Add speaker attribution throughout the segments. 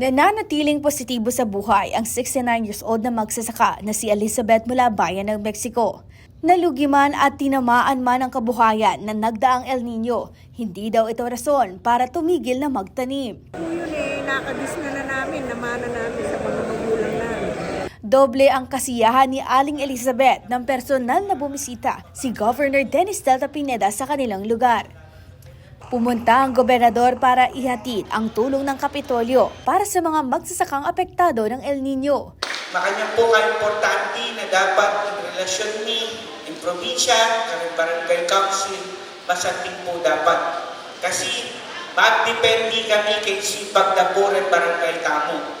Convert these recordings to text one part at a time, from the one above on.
Speaker 1: Nananatiling positibo sa buhay ang 69 years old na magsasaka na si Elizabeth mula bayan ng Mexico. Nalugi man at tinamaan man ang kabuhayan na nagdaang El Nino, hindi daw ito rason para tumigil na magtanim.
Speaker 2: Yun eh, nakadis na na namin, namana namin sa mga magulang namin.
Speaker 1: Doble ang kasiyahan ni Aling Elizabeth ng personal na bumisita si Governor Dennis Delta Pineda sa kanilang lugar. Pumunta ang gobernador para ihatid ang tulong ng Kapitolyo para sa mga magsasakang apektado ng El Nino.
Speaker 3: Makanya po ka-importante na dapat in relasyon ni in probinsya, kami barangay council, masating po dapat. Kasi magdependi kami kay sipag na po rin barangay kamo.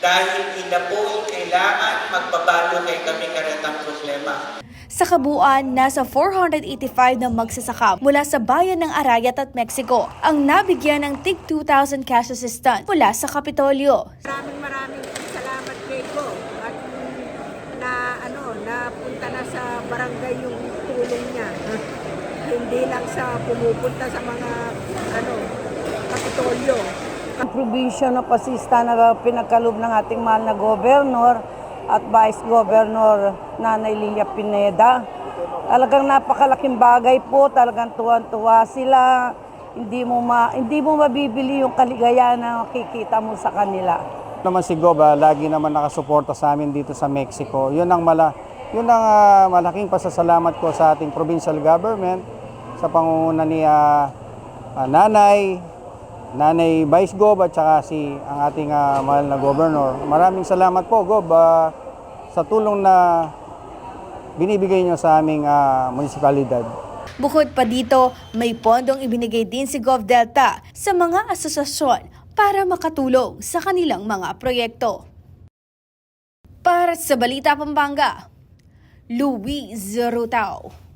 Speaker 3: Dahil ina po yung kailangan magpabalo kay kami karetang problema.
Speaker 1: Sa kabuuan, nasa 485 na magsasaka mula sa bayan ng Arayat at Mexico ang nabigyan ng TIG 2,000 cash assistance mula sa Kapitolyo.
Speaker 2: Maraming maraming salamat kay ko at na ano, napunta na sa barangay yung tulong niya. Hindi lang sa pumupunta sa mga ano, kapitolyo.
Speaker 4: Probinsya na pasista na pinagkalob ng ating mahal na gobernador at Vice Governor Nanay Lilia Pineda. Talagang napakalaking bagay po, talagang tuwan-tuwa sila. Hindi mo ma hindi mo mabibili yung kaligayahan na makikita mo sa kanila.
Speaker 5: naman si Gob, ah, lagi naman nakasuporta sa amin dito sa Mexico. Yun ang mala yun ang ah, malaking pasasalamat ko sa ating provincial government sa pangunguna ni ah, ah, Nanay, Nanay Vice Gob at saka si ang ating ah, mahal na governor. Maraming salamat po Gob ah, sa tulong na binibigay niyo sa aming ah, munisipalidad.
Speaker 1: Bukod pa dito, may pondong ibinigay din si GovDelta sa mga asosasyon para makatulong sa kanilang mga proyekto. Para sa Balita Pampanga, Luis Rutao.